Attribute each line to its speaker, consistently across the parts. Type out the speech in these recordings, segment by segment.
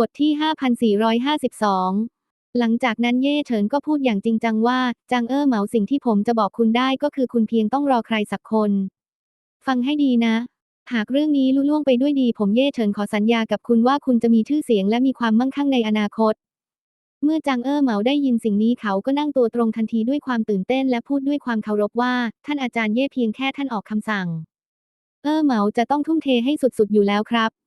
Speaker 1: บทที่ 5452 หลังจากนั้นเย่เฉินก็พูดอย่างจริงจังว่า จางเอ้อเหมาสิ่งที่ผมจะบอกคุณได้ก็คือคุณเพียงต้องรอใครสักคน ฟังให้ดีนะ หากเรื่องนี้ลุล่วงไปด้วยดีผมเย่เฉินขอสัญญากับคุณว่าคุณจะมีชื่อเสียงและมีความมั่งคั่งในอนาคต เมื่อจางเอ้อเหมาได้ยินสิ่งนี้เขาก็นั่งตัวตรงทันทีด้วยความตื่นเต้นและพูดด้วยความเคารพว่า ท่านอาจารย์เย่เพียงแค่ท่านออกคำสั่ง เอ้อเหมาจะต้องทุ่มเทให้สุดๆอยู่แล้วครับ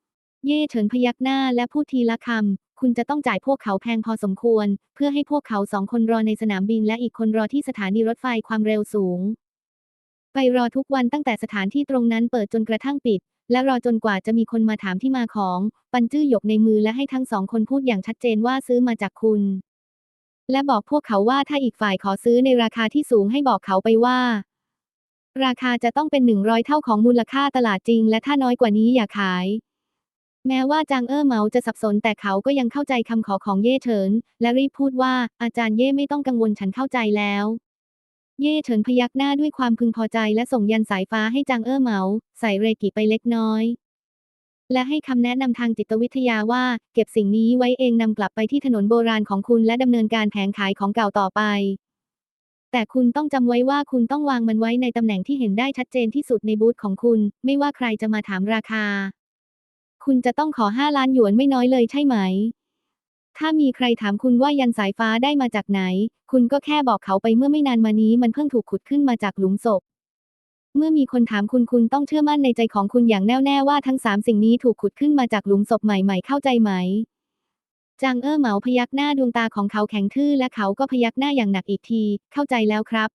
Speaker 1: เย่เฉินพยักหน้าและพูดทีละคำ คุณจะต้องจ่ายพวกเขาแพงพอสมควร เพื่อให้พวกเขาสองคนรอในสนามบินและอีกคนรอที่สถานีรถไฟความเร็วสูง ไปรอทุกวันตั้งแต่สถานที่ตรงนั้นเปิดจนกระทั่งปิด และรอจนกว่าจะมีคนมาถามที่มาของ ปันจื้อหยกในมือและให้ทั้งสองคนพูดอย่างชัดเจนว่าซื้อมาจากคุณ และบอกพวกเขาว่าถ้าอีกฝ่ายขอซื้อในราคาที่สูงให้บอกเขาไปว่า ราคาจะต้องเป็นหนึ่งร้อยเท่าของมูลค่าตลาดจริง และถ้าน้อยกว่านี้อย่าขาย แม้ว่าจางเอ้อเหมาจะสับสนแต่เขาก็ยังเข้าใจคำขอของเย่เฉิน และรีบพูดว่าอาจารย์เย่ไม่ต้องกังวลฉันเข้าใจแล้ว เย่เฉินพยักหน้าด้วยความพึงพอใจและส่งยันสายฟ้าให้จางเอ้อเหมา ใส่เรกิไปเล็กน้อย และให้คำแนะนำทางจิตวิทยาว่า เก็บสิ่งนี้ไว้เองนำกลับไปที่ถนนโบราณของคุณและดำเนินการแผงขายของเก่าต่อไป แต่คุณต้องจำไว้ว่าคุณต้องวางมันไว้ในตำแหน่งที่เห็นได้ชัดเจนที่สุดในบูธของคุณ ไม่ว่าใครจะมาถามราคา คุณจะต้องขอ5ล้านหยวนไม่น้อยเลยใช่ไหม ถ้ามีใครถามคุณว่ายันสายฟ้าได้มาจากไหน คุณก็แค่บอกเขาไปเมื่อไม่นานมานี้มันเพิ่งถูกขุดขึ้นมาจากหลุมศพ เมื่อมีคนถามคุณคุณต้องเชื่อมั่นในใจของคุณอย่างแน่วแน่ว่าทั้งสามสิ่งนี้ถูกขุดขึ้นมาจากหลุมศพใหม่ๆ เข้าใจไหมจางเอ้อเหมาพยักหน้าดวงตาของเขาแข็งทื่อและเขาก็พยักหน้าอย่างหนักอีกที เข้าใจแล้วครับ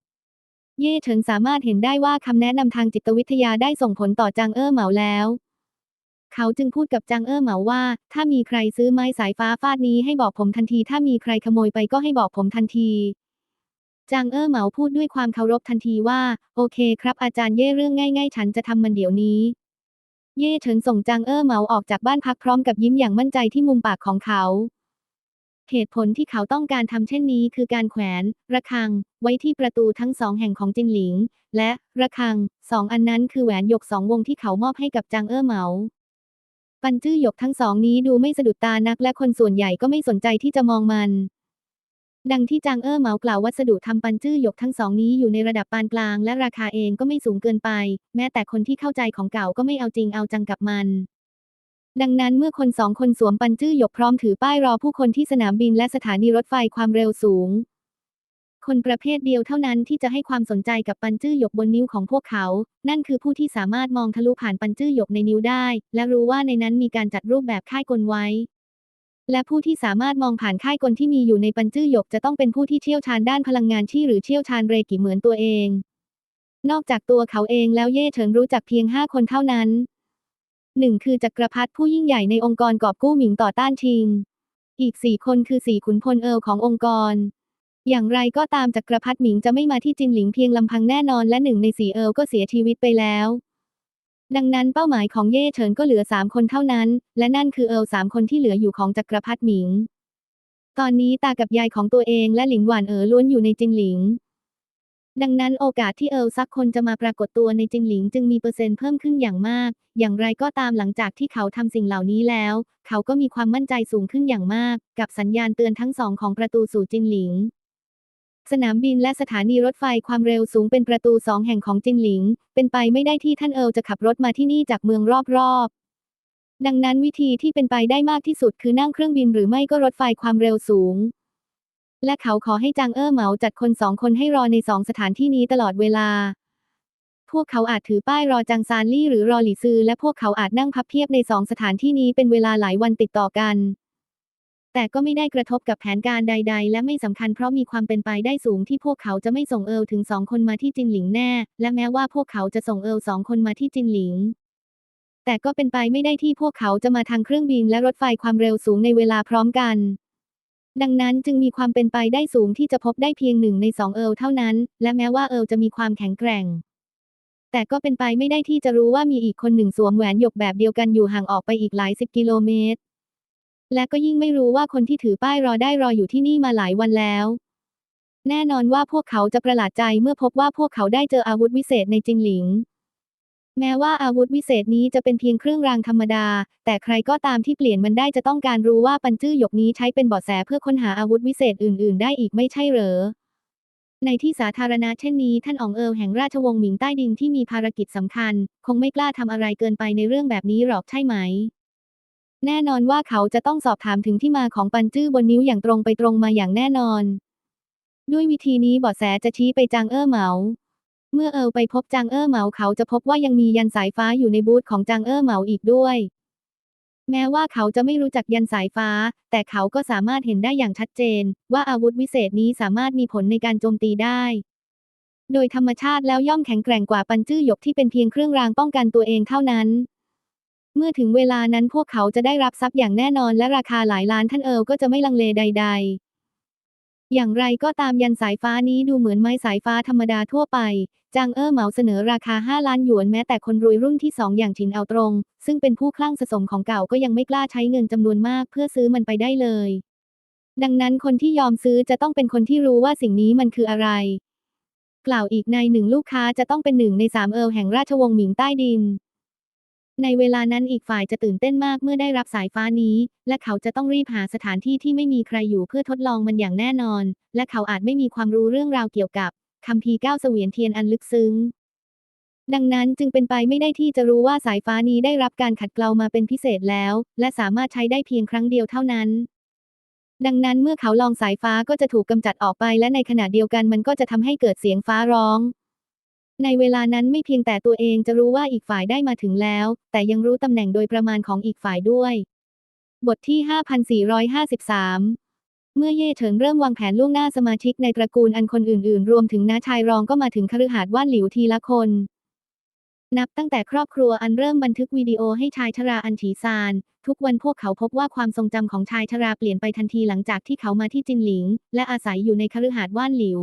Speaker 1: เย่เฉินสามารถเห็นได้ว่าคำแนะนำทางจิตวิทยาได้ส่งผลต่อจางเอ้อเหมาแล้ว เขาจึงพูดกับจางเอ้อเหมาว่า ถ้ามีใครซื้อไม้สายฟ้าฟาดนี้ให้บอกผมทันที ถ้ามีใครขโมยไปก็ให้บอกผมทันทีจางเอ้อเหมาพูดด้วยความเคารพทันทีว่า โอเคครับอาจารย์เย่เรื่องง่าย ๆ ฉันจะทำมันเดี๋ยวนี้ เย่เฉินส่งจางเอ้อเหมาออกจากบ้านพักพร้อมกับยิ้มอย่างมั่นใจที่มุมปากของเขา เหตุผลที่เขาต้องการทำเช่นนี้คือการแขวนระฆัง ไว้ที่ประตูทั้งสองแห่งของจินหลิง และระฆังสองอันนั้นคือแหวนหยกสองวงที่เขามอบให้กับจางเอ้อเหมา ปันจื้อหยกทั้งสองนี้ดูไม่สะดุดตานักและคนส่วนใหญ่ก็ไม่สนใจที่จะมองมัน ดังที่จางเอ้อเหมากล่าววัสดุทำปันจื้อหยกทั้งสองนี้อยู่ในระดับปานกลาง และราคาเองก็ไม่สูงเกินไป แม้แต่คนที่เข้าใจของเก่าก็ไม่เอาจริงเอาจังกับมันดังนั้นเมื่อคนสองคนสวมปันจื้อหยกพร้อมถือป้ายรอผู้คนที่สนามบินและสถานีรถไฟความเร็วสูง คนประเภทเดียวเท่านั้นที่จะให้ความสนใจกับปันจื้อหยกบนนิ้วของพวกเขา นั่นคือผู้ที่สามารถมองทะลุผ่านปันจื้อหยกในนิ้วได้ และรู้ว่าในนั้นมีการจัดรูปแบบค่ายกลไว้ และผู้ที่สามารถมองผ่านค่ายกลที่มีอยู่ในปันจื้อหยกจะต้องเป็นผู้ที่เชี่ยวชาญด้านพลังงานที่หรือเชี่ยวชาญเรกิเหมือนตัวเอง นอกจากตัวเขาเองแล้วเย่เฉินรู้จักเพียงห้าคนเท่านั้นหนึ่งคือจักรพรรดิผู้ยิ่งใหญ่ในองค์กรกอบกู้หมิงต่อต้านชิง อีกสี่คนคือสี่ขุนพลเอิลขององค์กร อย่างไรก็ตามจักรพรรดิหมิงจะไม่มาที่จินหลิงเพียงลำพังแน่นอนและหนึ่งในสี่เอิลก็เสียชีวิตไปแล้ว ดังนั้นเป้าหมายของเย่เฉินก็เหลือสามคนเท่านั้น และนั่นคือเอิลสามคนที่เหลืออยู่ของจักรพรรดิหมิง ตอนนี้ตากับยายของตัวเองและหลิงหวานเอ๋อล้วนอยู่ในจินหลิง ดังนั้นโอกาสที่เอิลสักคนจะมาปรากฏตัวในจินหลิงจึงมีเปอร์เซ็นต์เพิ่มขึ้นอย่างมาก อย่างไรก็ตามหลังจากที่เขาทำสิ่งเหล่านี้แล้ว เขาก็มีความมั่นใจสูงขึ้นอย่างมาก กับสัญญาณเตือนทั้งสองของประตูสู่จินหลิง สนามบินและสถานีรถไฟความเร็วสูงเป็นประตูสองแห่งของจินหลิง เป็นไปไม่ได้ที่ท่านเอิลจะขับรถมาที่นี่จากเมืองรอบๆ ดังนั้นวิธีที่เป็นไปได้มากที่สุดคือนั่งเครื่องบินหรือไม่ก็รถไฟความเร็วสูง และเขาขอให้จางเอ้อเหมาจัดคนสองคนให้รอในสองสถานที่นี้ตลอดเวลา พวกเขาอาจถือป้ายรอจางซานลี่หรือรอหลี่ซือและพวกเขาอาจนั่งพับเพียบในสองสถานที่นี้เป็นเวลาหลายวันติดต่อกัน แต่ก็ไม่ได้กระทบกับแผนการใด ๆ และไม่สำคัญเพราะมีความเป็นไปได้สูงที่พวกเขาจะไม่ส่งเอิลถึงสองคนมาที่จินหลิงแน่ และแม้ว่าพวกเขาจะส่งเอิลสองคนมาที่จินหลิง แต่ก็เป็นไปไม่ได้ที่พวกเขาจะมาทางเครื่องบินและรถไฟความเร็วสูงในเวลาพร้อมกัน ดังนั้นจึงมีความเป็นไปได้สูงที่จะพบได้เพียงหนึ่งในสองเอิลเท่านั้น และแม้ว่าเอิลจะมีความแข็งแกร่ง แต่ก็เป็นไปไม่ได้ที่จะรู้ว่ามีอีกคนหนึ่งสวมแหวนหยกแบบเดียวกันอยู่ห่างออกไปอีกหลายสิบกิโลเมตร และก็ยิ่งไม่รู้ว่าคนที่ถือป้ายรอได้รออยู่ที่นี่มาหลายวันแล้ว แน่นอนว่าพวกเขาจะประหลาดใจเมื่อพบว่าพวกเขาได้เจออาวุธวิเศษในจินหลิง แม้ว่าอาวุธวิเศษนี้จะเป็นเพียงเครื่องรางธรรมดา แต่ใครก็ตามที่เปลี่ยนมันได้จะต้องการรู้ว่าปันจื้อหยกนี้ใช้เป็นเบาะแสเพื่อค้นหาอาวุธวิเศษอื่น ๆ ได้อีกไม่ใช่เหรอในที่สาธารณะเช่นนี้ท่านอองเอิลแห่งราชวงศ์หมิงใต้ดินที่มีภารกิจสำคัญ คงไม่กล้าทำอะไรเกินไปในเรื่องแบบนี้หรอกใช่ไหม แน่นอนว่าเขาจะต้องสอบถามถึงที่มาของปันจื้อบนนิ้วอย่างตรงไปตรงมาอย่างแน่นอน ด้วยวิธีนี้เบาะแสจะชี้ไปจางเอ้อเหมา เมื่อเอิลไปพบจางเอ้อเหมาเขาจะพบว่ายังมียันสายฟ้าอยู่ในบูธของจางเอ้อเหมาอีกด้วย แม้ว่าเขาจะไม่รู้จักยันสายฟ้า แต่เขาก็สามารถเห็นได้อย่างชัดเจน ว่าอาวุธวิเศษนี้สามารถมีผลในการโจมตีได้โดยธรรมชาติแล้วย่อมแข็งแกร่งกว่าปันจื้อหยกที่เป็นเพียงเครื่องรางป้องกันตัวเองเท่านั้น เมื่อถึงเวลานั้นพวกเขาจะได้รับทรัพย์อย่างแน่นอนและราคาหลายล้านท่านเอิลก็จะไม่ลังเลใด ๆ อย่างไรก็ตามยันสายฟ้านี้ดูเหมือนไม้สายฟ้าธรรมดาทั่วไป จางเอ้อเหมาเสนอราคา 5 ล้านหยวนแม้แต่คนรวยรุ่นที่สองอย่างฉินเอาตรง ซึ่งเป็นผู้คลั่งสะสมของเก่าก็ยังไม่กล้าใช้เงินจำนวนมากเพื่อซื้อมันไปได้เลย ดังนั้นคนที่ยอมซื้อจะต้องเป็นคนที่รู้ว่าสิ่งนี้มันคืออะไร กล่าวอีกในหนึ่งลูกค้าจะต้องเป็นหนึ่งในสามเอิลแห่งราชวงศ์หมิงใต้ดิน ในเวลานั้นอีกฝ่ายจะตื่นเต้นมากเมื่อได้รับสายฟ้านี้ และเขาจะต้องรีบหาสถานที่ที่ไม่มีใครอยู่เพื่อทดลองมันอย่างแน่นอน และเขาอาจไม่มีความรู้เรื่องราวเกี่ยวกับคัมภีร์ก้าวเสวียนเทียนอันลึกซึ้ง ดังนั้นจึงเป็นไปไม่ได้ที่จะรู้ว่าสายฟ้านี้ได้รับการขัดเกลามาเป็นพิเศษแล้ว และสามารถใช้ได้เพียงครั้งเดียวเท่านั้นดังนั้นเมื่อเขาลองสายฟ้าก็จะถูกกำจัดออกไปและในขณะเดียวกันมันก็จะทำให้เกิดเสียงฟ้าร้อง ในเวลานั้นไม่เพียงแต่ตัวเองจะรู้ว่าอีกฝ่ายได้มาถึงแล้ว แต่ยังรู้ตำแหน่งโดยประมาณของอีกฝ่ายด้วย บทที่ 5453 เมื่อเย่เฉิงเริ่มวางแผนล่วงหน้าสมาชิกในตระกูลอันคนอื่นๆ รวมถึงน้าชายรองก็มาถึงคฤหาสน์ว่านหลิวทีละคน นับตั้งแต่ครอบครัวอันเริ่มบันทึกวิดีโอให้ชายชราอันฉีซาน ทุกวันพวกเขาพบว่าความทรงจำของชายชราเปลี่ยนไปทันทีหลังจากที่เขามาที่จินหลิง และอาศัยอยู่ในคฤหาสน์ว่านหลิว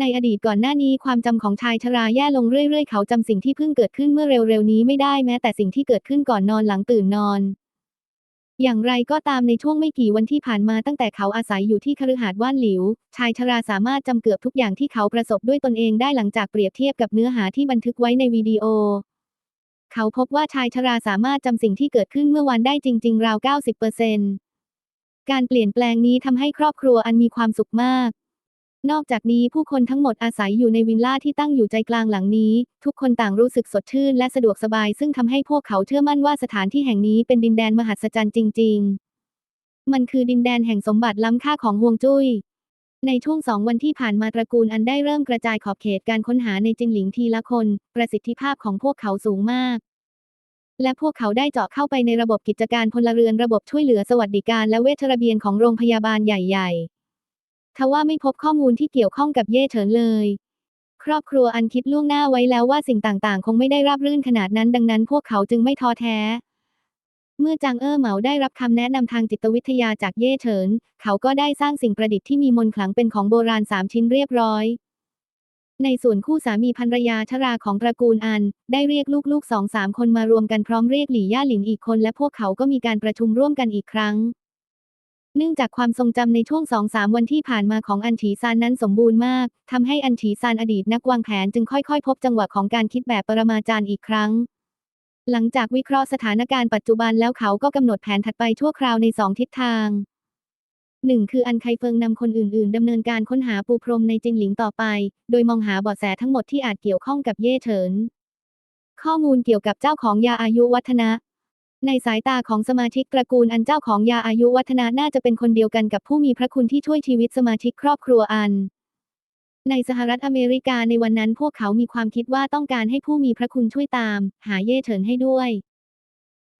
Speaker 1: ในอดีตก่อนหน้านี้ความจำของชายชราแย่ลงเรื่อยๆ เขาจำสิ่งที่เพิ่งเกิดขึ้นเมื่อเร็วๆนี้ไม่ได้แม้แต่สิ่งที่เกิดขึ้นก่อนนอนหลังตื่นนอน อย่างไรก็ตามในช่วงไม่กี่วันที่ผ่านมาตั้งแต่เขาอาศัยอยู่ที่คฤหาสน์ว่านหลิว ชายชราสามารถจำเกือบทุกอย่างที่เขาประสบด้วยตนเองได้หลังจากเปรียบเทียบกับเนื้อหาที่บันทึกไว้ในวิดีโอ เขาพบว่าชายชราสามารถจำสิ่งที่เกิดขึ้นเมื่อวันได้จริง ๆ ราว 90%การเปลี่ยนแปลงนี้ทำให้ครอบครัวอันมีความสุขมาก นอกจากนี้ผู้คนทั้งหมดอาศัยอยู่ในวิลล่าที่ตั้งอยู่ใจกลางหลังนี้ ทุกคนต่างรู้สึกสดชื่นและสะดวกสบาย ซึ่งทำให้พวกเขาเชื่อมั่นว่าสถานที่แห่งนี้เป็นดินแดนมหัศจรรย์จริง ๆ มันคือดินแดนแห่งสมบัติล้ำค่าของฮวงจุ้ย ในช่วงสองวันที่ผ่านมาตระกูลอันได้เริ่มกระจายขอบเขตการค้นหาในจินหลิงทีละคน ประสิทธิภาพของพวกเขาสูงมาก และพวกเขาได้เจาะเข้าไปในระบบกิจการพลเรือนระบบช่วยเหลือสวัสดิการและเวชระเบียนของโรงพยาบาลใหญ่ ๆ ทว่าไม่พบข้อมูลที่เกี่ยวข้องกับเย่เฉินเลย ครอบครัวอันคิดล่วงหน้าไว้แล้วว่าสิ่งต่างๆ คงไม่ได้ราบรื่นขนาดนั้น ดังนั้นพวกเขาจึงไม่ท้อแท้ เมื่อจางเอ้อเหมาได้รับคำแนะนำทางจิตวิทยาจากเย่เฉิน เขาก็ได้สร้างสิ่งประดิษฐ์ที่มีมนต์ขลังเป็นของโบราณสามชิ้นเรียบร้อยในส่วนคู่สามีภรรยาชราของตระกูลอัน ได้เรียกลูกๆสองสามคนมารวมกันพร้อมเรียกหลี่ย่าหลินอีกคนและพวกเขาก็มีการประชุมร่วมกันอีกครั้ง เนื่องจากความทรงจำในช่วงสองสามวันที่ผ่านมาของอันฉีซานนั้นสมบูรณ์มากทำให้อันฉีซานอดีตนักวางแผนจึงค่อยๆ พบจังหวะของการคิดแบบปรมาจารย์อีกครั้ง หลังจากวิเคราะห์สถานการณ์ปัจจุบันแล้วเขาก็กำหนดแผนถัดไปชั่วคราวในสองทิศทางหนึ่งคืออันไคเฟิงนำคนอื่นๆดำเนินการค้นหาปูพรมในจินหลิงต่อไป โดยมองหาเบาะแสทั้งหมดที่อาจเกี่ยวข้องกับเย่เฉิน ข้อมูลเกี่ยวกับเจ้าของยาอายุวัฒนะ ในสายตาของสมาชิกตระกูลอันเจ้าของยาอายุวัฒนะน่าจะเป็นคนเดียวกันกับผู้มีพระคุณที่ช่วยชีวิตสมาชิกครอบครัวอัน ในสหรัฐอเมริกาในวันนั้นพวกเขามีความคิดว่าต้องการให้ผู้มีพระคุณช่วยตาม หาเย่เฉินให้ด้วย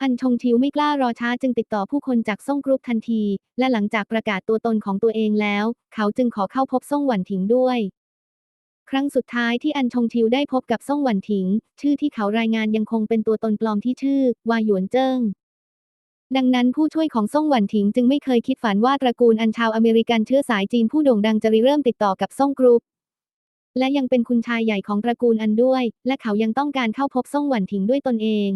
Speaker 1: อันชงชิวไม่กล้ารอช้าจึงติดต่อผู้คนจากซ่งกรุ๊ปทันที และหลังจากประกาศตัวตนของตัวเองแล้ว เขาจึงขอเข้าพบซ่งหวันถิงด้วย ครั้งสุดท้ายที่อันชงชิวได้พบกับซ่งหวันถิง ชื่อที่เขารายงานยังคงเป็นตัวตนปลอมที่ชื่อ วาหยวนเจิ้งดังนั้นผู้ช่วยของซ่งหวันถิงจึงไม่เคยคิดฝันว่าตระกูลอันชาวอเมริกันเชื้อสายจีนผู้โด่งดังจะริเริ่มติดต่อกับซ่งกรุ๊ปและยังเป็นคุณชายใหญ่ของตระกูลอันด้วย และเขายังต้องการเข้าพบซ่งหวันถิงด้วยตนเอง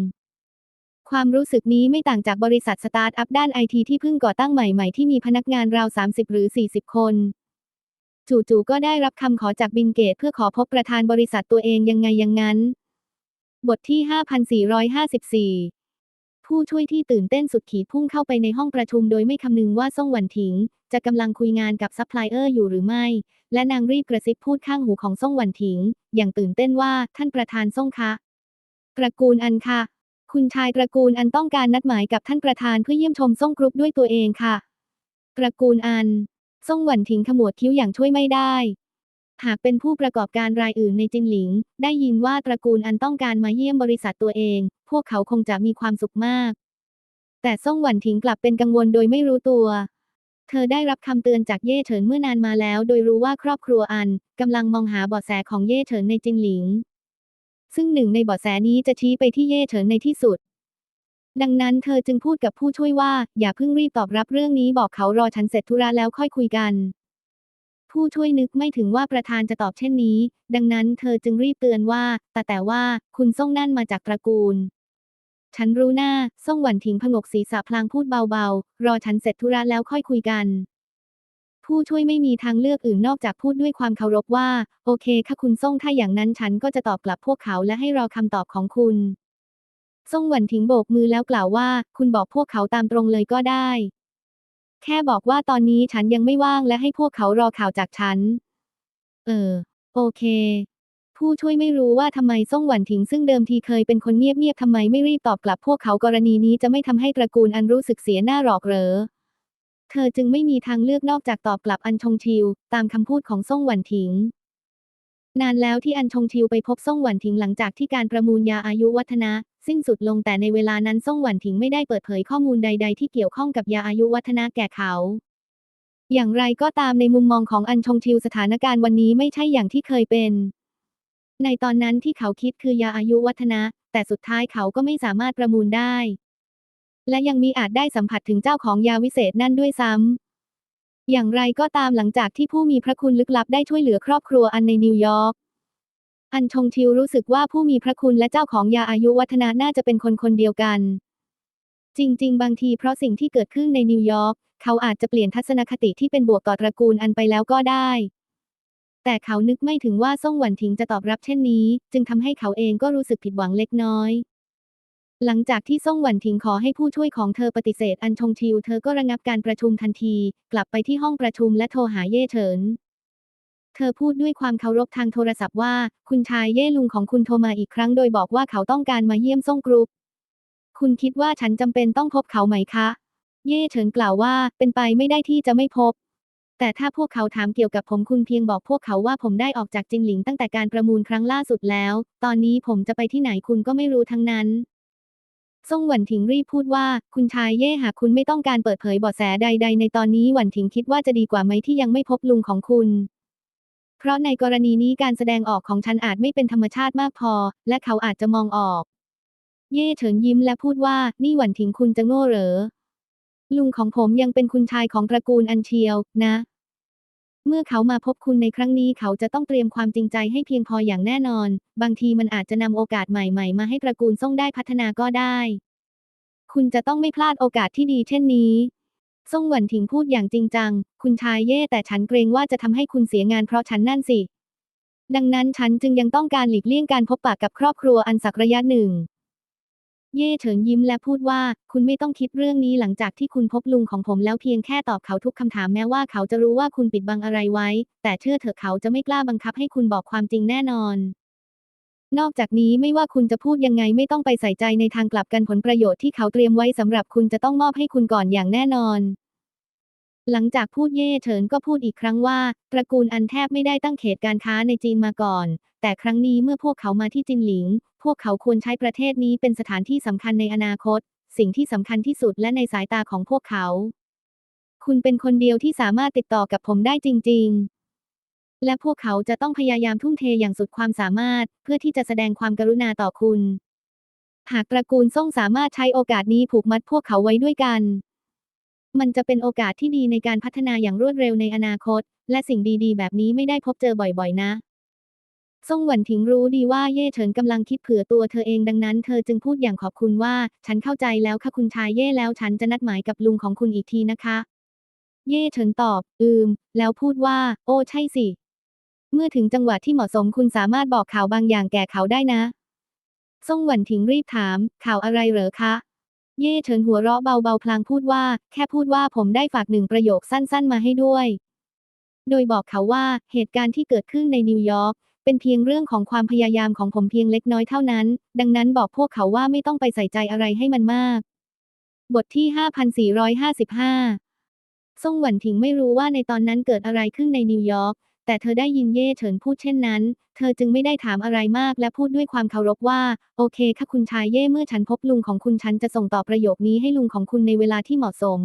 Speaker 1: ความรู้สึกนี้ไม่ต่างจากบริษัทสตาร์ทอัพด้านไอทีที่เพิ่งก่อตั้งใหม่ๆที่มีพนักงานราว 30 หรือ 40 คน จู่ๆก็ได้รับคำขอจากบินเกตเพื่อขอพบประธานบริษัทตัวเองยังไงอย่างนั้น บทที่ 5454 ผู้ช่วยที่ตื่นเต้นสุดขีดพุ่งเข้าไปในห้องประชุมโดยไม่คำนึงว่าซ่งหวันถิง จะกำลังคุยงานกับซัพพลายเออร์อยู่หรือไม่ และนางรีบกระซิบพูดข้างหูของซ่งหวันถิง อย่างตื่นเต้นว่าท่านประธานซ่งคะตระกูลอันค่ะ คุณชายตระกูลอันต้องการนัดหมายกับท่านประธานเพื่อเยี่ยมชมซ่งกรุ๊ปด้วยตัวเองค่ะ ตระกูลอัน ซ่งหวันถิงขมวดคิ้วอย่างช่วยไม่ได้ หากเป็นผู้ประกอบการรายอื่นในจินหลิง ได้ยินว่าตระกูลอันต้องการมาเยี่ยมบริษัทตัวเอง พวกเขาคงจะมีความสุขมาก แต่ซ่งหวันถิงกลับเป็นกังวลโดยไม่รู้ตัว เธอได้รับคำเตือนจากเย่เฉินเมื่อนานมาแล้ว โดยรู้ว่าครอบครัวอันกำลังมองหาเบาะแสของเย่เฉินในจินหลิง ซึ่งหนึ่งในเบาะแสนี้จะชี้ไปที่เย่เฉินในที่สุด ดังนั้นเธอจึงพูดกับผู้ช่วยว่า อย่าเพิ่งรีบตอบรับเรื่องนี้บอกเขารอฉันเสร็จธุระแล้วค่อยคุยกัน ผู้ช่วยนึกไม่ถึงว่าประธานจะตอบเช่นนี้ ดังนั้นเธอจึงรีบเตือนว่า แต่แต่ว่าคุณส่งนั่นมาจากตระกูล ฉันรู้หน้าส่งหวันถิงผงกศีรษะพลางพูดเบาๆ รอฉันเสร็จธุระแล้วค่อยคุยกัน ผู้ช่วยไม่มีทางเลือกอื่นนอกจากพูดด้วยความเคารพว่า โอเคค่ะคุณส่งถ้าอย่างนั้นฉันก็จะตอบกลับพวกเขาและให้รอคำตอบของคุณ ส่งหวันถิงโบกมือแล้วกล่าวว่า คุณบอกพวกเขาตามตรงเลยก็ได้ แค่บอกว่าตอนนี้ฉันยังไม่ว่างและให้พวกเขารอข่าวจากฉัน เออ โอเค ผู้ช่วยไม่รู้ว่าทำไมส่งหวันถิงซึ่งเดิมทีเคยเป็นคนเงียบๆทำไมไม่รีบตอบกลับพวกเขากรณีนี้จะไม่ทำให้ตระกูลอันรู้สึกเสียหน้าหรอกเหรอ เธอจึงไม่มีทางเลือกนอกจากตอบกลับอันชงชิว ตามคำพูดของส่งหวันถิงนานแล้วที่อันชงชิวไปพบส่งหวันถิงหลังจากที่การประมูลยาอายุวัฒนะ สิ้นสุดลงแต่ในเวลานั้นส่งหวันถิงไม่ได้เปิดเผยข้อมูลใด ๆ ที่เกี่ยวข้องกับยาอายุวัฒนะแก่เขา อย่างไรก็ตามในมุมมองของอันชงชิวสถานการณ์วันนี้ไม่ใช่อย่างที่เคยเป็น ในตอนนั้นที่เขาคิดคือยาอายุวัฒนะ แต่สุดท้ายเขาก็ไม่สามารถประมูลได้ และยังมีอาจได้สัมผัสถึงเจ้าของยาวิเศษนั่นด้วยซ้ำอย่างไรก็ตามหลังจากที่ผู้มีพระคุณลึกลับได้ช่วยเหลือครอบครัวอันในนิวยอร์ก อันชงชิวรู้สึกว่าผู้มีพระคุณและเจ้าของยาอายุวัฒนะน่าจะเป็นคนคนเดียวกัน จริง ๆ บางทีเพราะสิ่งที่เกิดขึ้นในนิวยอร์กเขาอาจจะเปลี่ยนทัศนคติที่เป็นบวกต่อตระกูลอันไปแล้วก็ได้ แต่เขานึกไม่ถึงว่าซ่งหวันถิงจะตอบรับเช่นนี้ จึงทำให้เขาเองก็รู้สึกผิดหวังเล็กน้อย หลังจากที่ซ่งหวันถิงขอให้ผู้ช่วยของเธอปฏิเสธอันชงชิวเธอก็ระงับการประชุมทันที กลับไปที่ห้องประชุมและโทรหาเย่เฉิน ธอพูดด้วยความเคารพทางโทรศัพท์ว่า คุณชายเย่ลุงของคุณโทรมาอีกครั้งโดยบอกว่าเขาต้องการมาเยี่ยมซ่งกรุ๊ป คุณคิดว่าฉันจำเป็นต้องพบเขาไหมคะ เย่เฉินกล่าวว่าเป็นไปไม่ได้ที่จะไม่พบ แต่ถ้าพวกเขาถามเกี่ยวกับผมคุณเพียงบอกพวกเขาว่าผมได้ออกจากจินหลิงตั้งแต่การประมูลครั้งล่าสุดแล้ว ตอนนี้ผมจะไปที่ไหนคุณก็ไม่รู้ทั้งนั้นซ่งหวันถิงรีบพูดว่า คุณชายเย่หากคุณไม่ต้องการเปิดเผยเบาะแสใด ๆ ในตอนนี้หวันถิงคิดว่าจะดีกว่าไหมที่ยังไม่พบลุงของคุณ เพราะในกรณีนี้การแสดงออกของฉันอาจไม่เป็นธรรมชาติมากพอ และเขาอาจจะมองออก เย่เฉินยิ้มและพูดว่า นี่หวันถิงคุณจะโง่เหรอ ลุงของผมยังเป็นคุณชายของตระกูลอันเชียว นะ เมื่อเขามาพบคุณในครั้งนี้เขาจะต้องเตรียมความจริงใจให้เพียงพออย่างแน่นอน บางทีมันอาจจะนำโอกาสใหม่ๆ มาให้ตระกูลส่งได้พัฒนาก็ได้ คุณจะต้องไม่พลาดโอกาสที่ดีเช่นนี้ส่งหวันถิงพูดอย่างจริงจัง คุณชายเย่แต่ฉันเกรงว่าจะทำให้คุณเสียงานเพราะฉันนั่นสิ ดังนั้นฉันจึงยังต้องการหลีกเลี่ยงการพบปะกับครอบครัวอันสักระยะหนึ่ง เย่เฉินยิ้มและพูดว่า คุณไม่ต้องคิดเรื่องนี้หลังจากที่คุณพบลุงของผมแล้วเพียงแค่ตอบเขาทุกคำถามแม้ว่าเขาจะรู้ว่าคุณปิดบังอะไรไว้ แต่เชื่อเถอะเขาจะไม่กล้าบังคับให้คุณบอกความจริงแน่นอนนอกจากนี้ไม่ว่าคุณจะพูดยังไงไม่ต้องไปใส่ใจในทางกลับกันผลประโยชน์ที่เขาเตรียมไว้สำหรับคุณจะต้องมอบให้คุณก่อนอย่างแน่นอน หลังจากพูดเย่เฉินก็พูดอีกครั้งว่า ตระกูลอันแทบไม่ได้ตั้งเขตการค้าในจีนมาก่อน แต่ครั้งนี้เมื่อพวกเขามาที่จินหลิง พวกเขาควรใช้ประเทศนี้เป็นสถานที่สำคัญในอนาคต สิ่งที่สำคัญที่สุดและในสายตาของพวกเขา คุณเป็นคนเดียวที่สามารถติดต่อกับผมได้จริง ๆ และพวกเขาจะต้องพยายามทุ่มเทอย่างสุดความสามารถ เพื่อที่จะแสดงความกรุณาต่อคุณ หากตระกูลซ่งสามารถใช้โอกาสนี้ผูกมัดพวกเขาไว้ด้วยกัน มันจะเป็นโอกาสที่ดีในการพัฒนาอย่างรวดเร็วในอนาคต และสิ่งดีๆ แบบนี้ไม่ได้พบเจอบ่อยๆ นะซ่งหวันถิงรู้ดีว่าเย่เฉินกำลังคิดเผื่อตัวเธอเองดังนั้นเธอจึงพูดอย่างขอบคุณว่า ฉันเข้าใจแล้วค่ะคุณชายเย่แล้วฉันจะนัดหมายกับลุงของคุณอีกทีนะคะ เย่เฉินตอบ อืม แล้วพูดว่า โอ้ใช่สิ เมื่อถึงจังหวะที่เหมาะสมคุณสามารถบอกข่าวบางอย่างแก่เขาได้นะซ่งหวันถิงรีบถาม ข่าวอะไรเหรอคะ เย่เฉินหัวเราะเบาๆพลางพูดว่า แค่พูดว่าผมได้ฝากหนึ่งประโยคสั้นๆมาให้ด้วย โดยบอกเขาว่าเหตุการณ์ที่เกิดขึ้นในนิวยอร์กเป็นเพียงเรื่องของความพยายามของผมเพียงเล็กน้อยเท่านั้น ดังนั้นบอกพวกเขาว่าไม่ต้องไปใส่ใจอะไรให้มันมาก บทที่ 5455 ซ่งหวันถิงไม่รู้ว่าในตอนนั้นเกิดอะไรขึ้นในนิวยอร์ก แต่เธอได้ยินเย่เฉินพูดเช่นนั้น เธอจึงไม่ได้ถามอะไรมากและพูดด้วยความเคารพว่า โอเคค่ะคุณชายเย่เมื่อฉันพบลุงของคุณฉันจะส่งต่อประโยคนี้ให้ลุงของคุณในเวลาที่เหมาะสม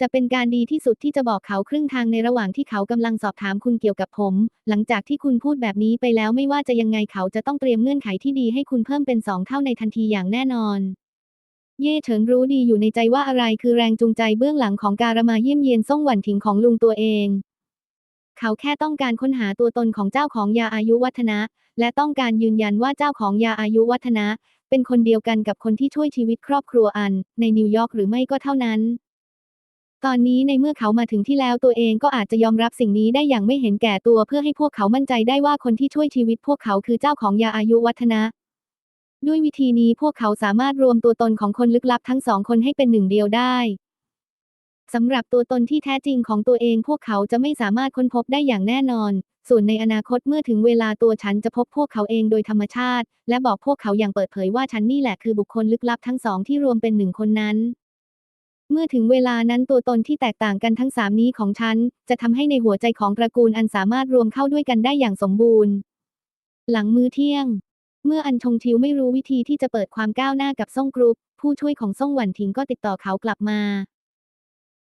Speaker 1: จะเป็นการดีที่สุดที่จะบอกเขาครึ่งทางในระหว่างที่เขากำลังสอบถามคุณเกี่ยวกับผม หลังจากที่คุณพูดแบบนี้ไปแล้วไม่ว่าจะยังไงเขาจะต้องเตรียมเงื่อนไขที่ดีให้คุณเพิ่มเป็นสองเท่าในทันทีอย่างแน่นอนเย่เฉินรู้ดีอยู่ในใจว่าอะไรคือแรงจูงใจเบื้องหลังของการมาเยี่ยมเยียนซ่งหวันถิงของลุงตัวเอง เขาแค่ต้องการค้นหาตัวตนของเจ้าของยาอายุวัฒนะ และต้องการยืนยันว่าเจ้าของยาอายุวัฒนะ เป็นคนเดียวกันกับคนที่ช่วยชีวิตครอบครัวอัน ในนิวยอร์กหรือไม่ก็เท่านั้น ตอนนี้ในเมื่อเขามาถึงที่แล้วตัวเองก็อาจจะยอมรับสิ่งนี้ได้อย่างไม่เห็นแก่ตัวเพื่อให้พวกเขามั่นใจได้ว่าคนที่ช่วยชีวิตพวกเขาคือเจ้าของยาอายุวัฒนะด้วยวิธีนี้พวกเขาสามารถรวมตัวตนของคนลึกลับทั้งสองคนให้เป็นหนึ่งเดียวได้ สำหรับตัวตนที่แท้จริงของตัวเองพวกเขาจะไม่สามารถค้นพบได้อย่างแน่นอน ส่วนในอนาคตเมื่อถึงเวลาตัวฉันจะพบพวกเขาเองโดยธรรมชาติ และบอกพวกเขาอย่างเปิดเผยว่าฉันนี่แหละคือบุคคลลึกลับทั้งสองที่รวมเป็นหนึ่งคนนั้น เมื่อถึงเวลานั้นตัวตนที่แตกต่างกันทั้งสามนี้ของฉัน จะทำให้ในหัวใจของตระกูลอันสามารถรวมเข้าด้วยกันได้อย่างสมบูรณ์ หลังมื้อเที่ยง เมื่ออันชงทิวไม่รู้วิธีที่จะเปิดความก้าวหน้ากับซ่งกรุ๊ปผู้ช่วยของซ่งหวันถิงก็ติดต่อเขากลับมา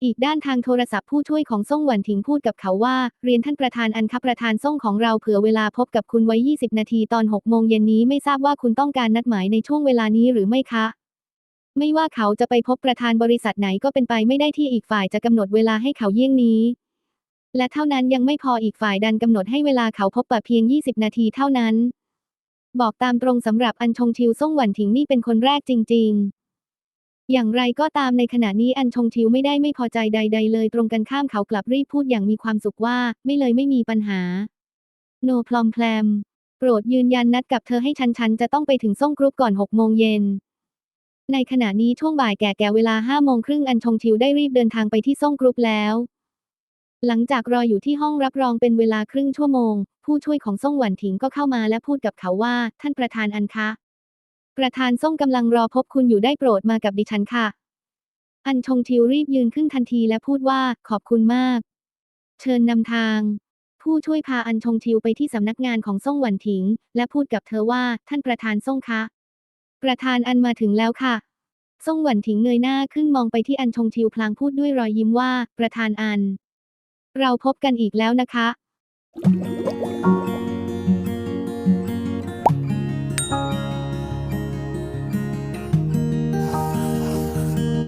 Speaker 1: อีกด้านทางโทรศัพท์ผู้ช่วยของซ่งหวันถิงพูดกับเขาว่า เรียนท่านประธานอันคับประธานซ่งของเราเผื่อเวลาพบกับคุณไว้ 20 นาทีตอน 6 โมงเย็นนี้ไม่ทราบว่าคุณต้องการนัดหมายในช่วงเวลานี้หรือไม่คะ ไม่ว่าเขาจะไปพบประธานบริษัทไหนก็เป็นไปไม่ได้ที่อีกฝ่ายจะกำหนดเวลาให้เขาเยี่ยงนี้ และเท่านั้นยังไม่พออีกฝ่ายดันกำหนดให้เวลาเขาพบปะเพียง 20 นาทีเท่านั้น บอกตามตรงสำหรับอันชงชิวซ่งหวันถิงนี่เป็นคนแรกจริง ๆ อย่างไรก็ตามในขณะนี้อันชงชิวไม่ได้ไม่พอใจใด ๆ เลยตรงกันข้ามเขากลับรีบพูดอย่างมีความสุขว่าไม่เลยไม่มีปัญหา no พลอมแพลมโปรดยืนยันนัดกับเธอให้ฉันฉันจะต้องไปถึงซ่งกรุ๊ปก่อน6โมงเย็นในขณะนี้ช่วงบ่ายแก่แก่เวลา5โมงครึ่งอันชงชิวได้รีบเดินทางไปที่ซ่งกรุ๊ปแล้ว หลังจากรออยู่ที่ห้องรับรองเป็นเวลาครึ่งชั่วโมง ผู้ช่วยของซ่งหวันถิงก็เข้ามาและพูดกับเขาว่า ท่านประธานอันคะ ประธานซ่งกำลังรอพบคุณอยู่ได้โปรดมากับดิฉันค่ะ อันชงทิวรีบยืนขึ้นทันทีและพูดว่าขอบคุณมาก เชิญนำทาง ผู้ช่วยพาอันชงทิวไปที่สำนักงานของซ่งหวันถิง และพูดกับเธอว่าท่านประธานซ่งคะ ประธานอันมาถึงแล้วค่ะซ่งหวันถิงเงยหน้าขึ้นมองไปที่อันชงทิวพลางพูดด้วยรอยยิ้มว่า ประธานอัน เราพบกันอีกแล้วนะคะ